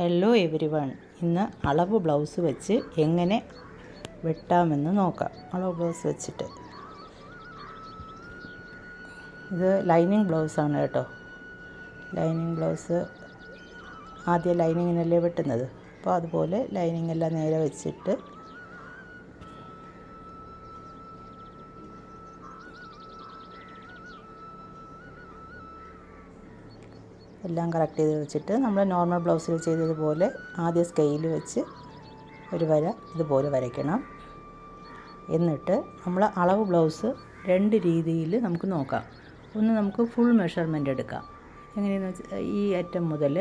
Hello every one ഇന്ന് അളവ് blouse വെച്ച് എങ്ങനെ വെട്ടാമെന്ന് നോക്കാം. അളവ് ബ്ലൗസ് വെച്ചിട്ട്. ഇത് ലൈനിങ് ബ്ലൗസാണ് കേട്ടോ. ലൈനിങ് ബ്ലൗസ് ആദ്യം ലൈനിങ്ങിനല്ലേ വെട്ടുന്നത്? അപ്പോൾ അതുപോലെ ലൈനിങ് എല്ലാം നേരെ വെച്ചിട്ട് എല്ലാം കറക്റ്റ് ചെയ്ത് വെച്ചിട്ട് നമ്മൾ നോർമൽ ബ്ലൗസിൽ ചെയ്തതുപോലെ ആദ്യം സ്കെയിൽ വെച്ച് ഒരു വര ഇതുപോലെ വരയ്ക്കണം. എന്നിട്ട് നമ്മൾ അളവ് ബ്ലൗസ് രണ്ട് രീതിയിൽ നമുക്ക് നോക്കാം. ഒന്ന് നമുക്ക് ഫുൾ മെഷർമെന്റ് എടുക്കാം. എങ്ങനെയെന്ന് വെച്ചാൽ ഈ അറ്റം മുതൽ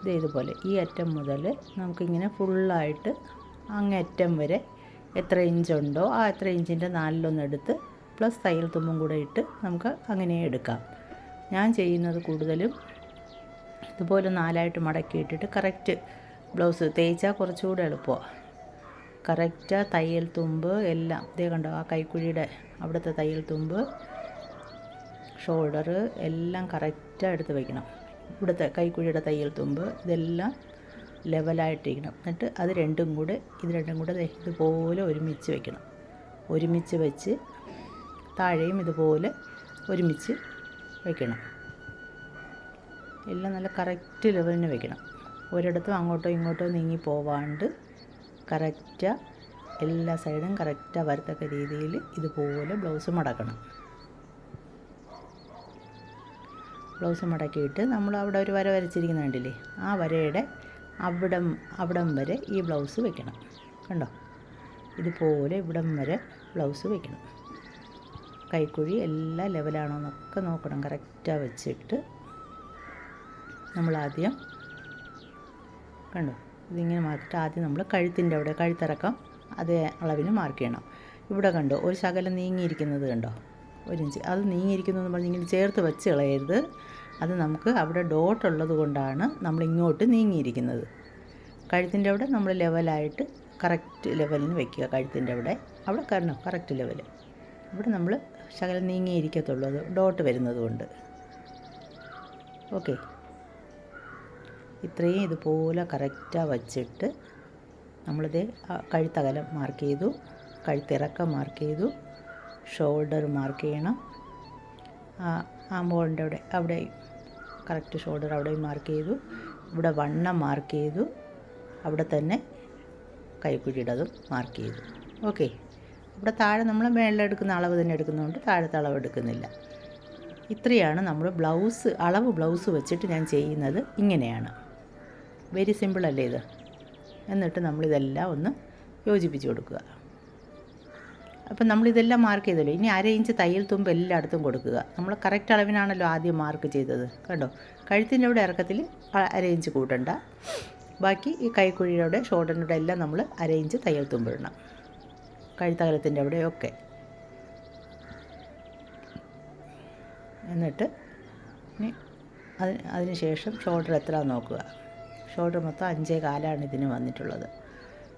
ഇതേതുപോലെ ഈ അറ്റം മുതൽ നമുക്കിങ്ങനെ ഫുള്ളായിട്ട് അങ്ങറ്റം വരെ എത്ര ഇഞ്ചുണ്ടോ ആ എത്ര ഇഞ്ചിന്റെ നാലിലൊന്നെടുത്ത് പ്ലസ് തയ്യൽ തുമ്പും കൂടെ ഇട്ട് നമുക്ക് അങ്ങനെ എടുക്കാം. ഞാൻ ചെയ്യുന്നത് കൂടുതലും ഇതുപോലെ നാലായിട്ട് മടക്കിയിട്ടിട്ട് കറക്റ്റ് ബ്ലൗസ് തേച്ചാൽ കുറച്ചുകൂടെ എളുപ്പമാണ് കറക്റ്റ് തയ്യൽ തുമ്പ് എല്ലാം. ഇതേ കണ്ടോ ആ കൈക്കുഴിയുടെ അവിടുത്തെ തയ്യൽ തുമ്പ് ഷോൾഡർ എല്ലാം കറക്റ്റാണ് എടുത്ത് വയ്ക്കണം ഇവിടുത്തെ കൈക്കുഴിയുടെ തയ്യൽ തുമ്പ് ഇതെല്ലാം ലെവലായിട്ടിരിക്കണം എന്നിട്ട് അത് രണ്ടും കൂടെ ഇത് രണ്ടും കൂടെ ഇതുപോലെ ഒരുമിച്ച് വയ്ക്കണം ഒരുമിച്ച് വെച്ച് താഴെയും ഇതുപോലെ ഒരുമിച്ച് വെക്കണം എല്ലാം നല്ല കറക്റ്റ് ലെവലിന് വെക്കണം ഒരിടത്തും അങ്ങോട്ടോ ഇങ്ങോട്ടോ നീങ്ങി പോവാണ്ട് കറക്റ്റാ എല്ലാ സൈഡും കറക്റ്റാ വരത്തക്ക രീതിയിൽ ഇതുപോലെ ബ്ലൗസ് മടക്കണം. ബ്ലൗസ് മടക്കിയിട്ട് നമ്മൾ അവിടെ ഒരു വര വരച്ചിരിക്കുന്ന കണ്ടില്ലേ? ആ വരയുടെ അവിടം അവിടം വരെ ഈ ബ്ലൗസ് വെക്കണം കണ്ടോ? ഇതുപോലെ ഇവിടം വരെ ബ്ലൗസ് വെക്കണം കൈക്കുഴി എല്ലാ ലെവലാണോ എന്നൊക്കെ നോക്കണം. കറക്റ്റാണ് വെച്ചിട്ട് നമ്മൾ ആദ്യം കണ്ടോ? ഇതിങ്ങനെ മാറ്റിട്ട് ആദ്യം നമ്മൾ കഴുത്തിന്റെ അവിടെ കഴുത്തിറക്കം അതേ അളവിന് മാർക്ക് ചെയ്യണം. ഇവിടെ കണ്ടോ? ഒരു ശകലം നീങ്ങിയിരിക്കുന്നത് കണ്ടോ? ഒരു ഇഞ്ച്. അത് നീങ്ങിയിരിക്കുന്നു എന്ന് പറഞ്ഞ് ഇങ്ങനെ ചേർത്ത് വെച്ച് കളയരുത്. അത് നമുക്ക് അവിടെ ഡോട്ട് ഉള്ളത് കൊണ്ടാണ് നമ്മൾ ഇങ്ങോട്ട് നീങ്ങിയിരിക്കുന്നത്. കഴുത്തിന്റെ അവിടെ നമ്മൾ ലെവലായിട്ട് കറക്റ്റ് ലെവലിന് വെക്കുക. കഴുത്തിന്റെ അവിടെ. അവിടെ കാരണം കറക്റ്റ് ലെവൽ ഇവിടെ നമ്മൾ ശകലം നീങ്ങിയിരിക്കത്തുള്ളൂ. അത് ഡോട്ട് വരുന്നത് കൊണ്ട് ഓക്കെ. ഇത്രയും ഇതുപോലെ കറക്റ്റാണ് വച്ചിട്ട് നമ്മളിത് കഴുത്തകലം മാർക്ക് ചെയ്തു. കഴുത്തിറക്കം മാർക്ക് ചെയ്തു. ഷോൾഡർ മാർക്ക് ചെയ്യണം. ആ മോളിന്റെ അവിടെ അവിടെ കറക്റ്റ് ഷോൾഡർ അവിടെയും മാർക്ക് ചെയ്തു. ഇവിടെ വണ്ണം മാർക്ക് ചെയ്തു. അവിടെ തന്നെ കൈക്കുഴിയുടേതും മാർക്ക് ചെയ്തു. ഓക്കെ. ഇവിടെ താഴെ നമ്മൾ മേളിലെടുക്കുന്ന അളവ് തന്നെ എടുക്കുന്നതുകൊണ്ട് താഴത്തെ അളവ് എടുക്കുന്നില്ല. ഇത്രയാണ് നമ്മൾ ബ്ലൗസ് അളവ് ബ്ലൗസ് വെച്ചിട്ട് ഞാൻ ചെയ്യുന്നത് ഇങ്ങനെയാണ്. വെരി സിമ്പിളല്ലേ ഇത്? എന്നിട്ട് നമ്മളിതെല്ലാം ഒന്ന് യോജിപ്പിച്ച് കൊടുക്കുക. അപ്പം നമ്മളിതെല്ലാം മാർക്ക് ചെയ്തല്ലോ. ഇനി അര ഇഞ്ച് തയ്യൽ തുമ്പ് എല്ലായിടത്തും കൊടുക്കുക. നമ്മൾ കറക്റ്റ് അളവിനാണല്ലോ ആദ്യം മാർക്ക് ചെയ്തത്. കണ്ടോ? കഴുത്തിന്റെ അവിടെ ഇറക്കത്തിൽ അര ഇഞ്ച് കൂട്ടണ്ട. ബാക്കി ഈ കൈക്കുഴിയുടെ ഷോൾഡറിന്റെ എല്ലാം നമ്മൾ അര ഇഞ്ച് തയ്യൽ തുമ്പ് ഇടണം. കഴുത്തകലത്തിന്റെ അവിടെയൊക്കെ. എന്നിട്ട് ഇനി അതിന് അതിന് ശേഷം ഷോൾഡർ എത്ര നോക്കുക. ഷോൾഡർ മൊത്തം അഞ്ചേ കാലാണ് ഇതിന് വന്നിട്ടുള്ളത്.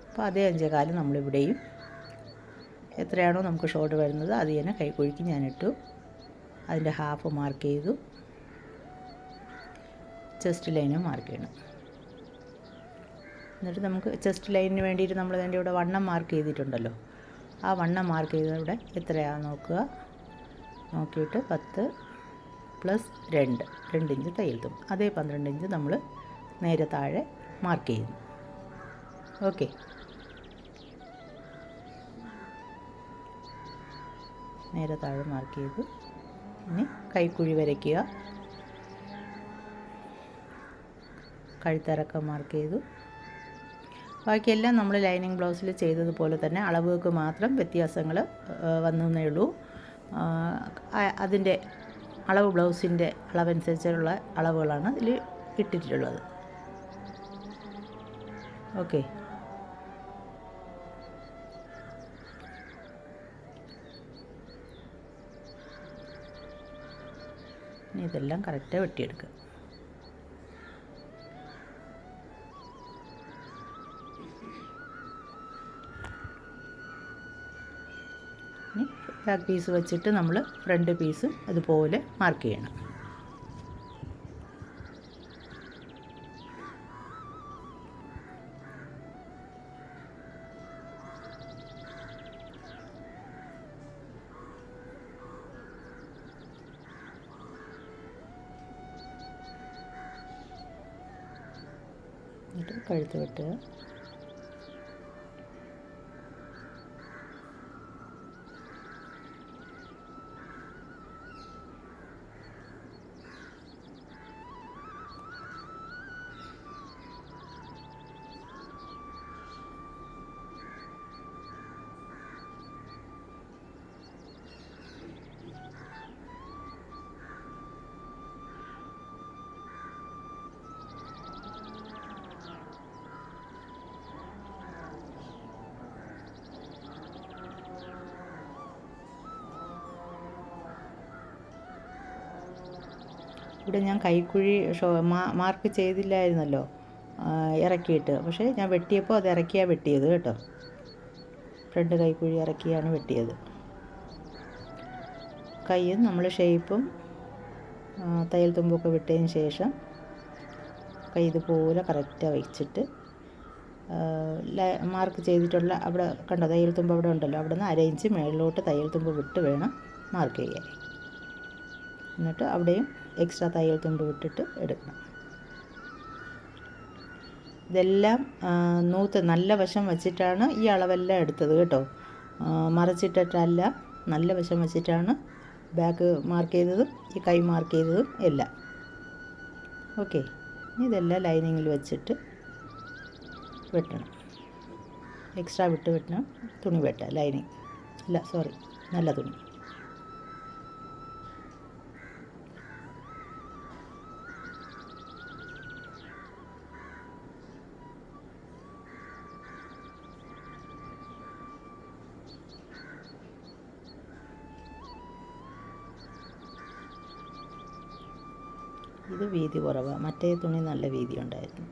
അപ്പോൾ അതേ അഞ്ചേ കാൽ നമ്മളിവിടെയും. എത്രയാണോ നമുക്ക് ഷോൾഡർ വരുന്നത് അത് തന്നെ കൈക്കുഴിക്ക് ഞാനിട്ടു. അതിന്റെ ഹാഫ് മാർക്ക് ചെയ്തു. ചെസ്റ്റ് ലൈനും മാർക്ക് ചെയ്യണം. എന്നിട്ട് നമുക്ക് ചെസ്റ്റ് ലൈനിന് വേണ്ടിയിട്ട് നമ്മൾ അതിന്റെ ഇവിടെ വണ്ണം മാർക്ക് ചെയ്തിട്ടുണ്ടല്ലോ. ആ വണ്ണം മാർക്ക് ചെയ്തവിടെ എത്രയാണെന്ന് നോക്കുക? നോക്കിയിട്ട് പത്ത് പ്ലസ് രണ്ട്. രണ്ട് ഇഞ്ച് തയ്യൽ തും അതേ പന്ത്രണ്ട് ഇഞ്ച് നമ്മൾ നേരെ താഴെ മാർക്ക് ചെയ്യുന്നു. ഓക്കെ നേരെ താഴെ മാർക്ക് ചെയ്തു ഇനി കൈക്കുഴി വരയ്ക്കുക. കഴുത്തിറക്കം മാർക്ക് ചെയ്തു. ബാക്കിയെല്ലാം നമ്മൾ ലൈനിങ് ബ്ലൗസിൽ ചെയ്തതുപോലെ തന്നെ അളവുകൾക്ക് മാത്രം വ്യത്യാസങ്ങൾ വന്നേ ഉള്ളൂ. അതിന്റെ അളവ് ബ്ലൗസിന്റെ അളവനുസരിച്ചുള്ള അളവുകളാണ് ഇതിൽ ഇട്ടിട്ടുള്ളത്. ഓക്കെ. ഇതെല്ലാം കറക്റ്റായി വെട്ടിയെടുക്കുക. ഇനി ബാക്ക് പീസ് വെച്ചിട്ട് നമ്മൾ ഫ്രണ്ട് പീസ് അതുപോലെ മാർക്ക് ചെയ്യണം. എന്നിട്ട് കഴുത്ത് വെട്ടുക. ഇവിടെ ഞാൻ കൈക്കുഴി മാർക്ക് ചെയ്തില്ലായിരുന്നല്ലോ. ഇറക്കിയിട്ട്. പക്ഷേ ഞാൻ വെട്ടിയപ്പോൾ അത് ഇറക്കിയാണ് വെട്ടിയത് കേട്ടോ. ഫ്രണ്ട് കൈക്കുഴി ഇറക്കിയാണ് വെട്ടിയത്. കൈയും നമ്മൾ ഷേപ്പും തയ്യൽ തുമ്പൊക്കെ വിട്ടതിന് ശേഷം കൈ ഇതുപോലെ കറക്റ്റാണ് വെച്ചിട്ട് മാർക്ക് ചെയ്തിട്ടുള്ള അവിടെ കണ്ടോ തയ്യൽ തുമ്പ് അവിടെ ഉണ്ടല്ലോ. അവിടെ നിന്ന് അരയിഞ്ച് മേളിലോട്ട് തയ്യൽ തുമ്പ് വിട്ട് വേണം മാർക്ക് ചെയ്യാൻ. എന്നിട്ട് അവിടെയും എക്സ്ട്രാ തയ്യൽ തുമ്പ് വിട്ടിട്ട് എടുക്കണം. ഇതെല്ലാം നൂത്ത് നല്ല വശം വച്ചിട്ടാണ് ഈ അളവെല്ലാം എടുത്തത് കേട്ടോ. മറച്ചിട്ടിട്ടല്ല നല്ല വശം വച്ചിട്ടാണ് ബാക്ക് മാർക്ക് ചെയ്തതും ഈ കൈ മാർക്ക് ചെയ്തതും എല്ലാം. ഓക്കെ ഇതെല്ലാം ലൈനിങ്ങിൽ വെച്ചിട്ട് വെട്ടണം. എക്സ്ട്രാ വിട്ട് വെട്ടണം. തുണി വെട്ട. ലൈനിങ് അല്ല സോറി നല്ല തുണി. ഇത് വീതി കുറവാണ് മറ്റേ തുണി നല്ല വീതി ഉണ്ടായിരുന്നു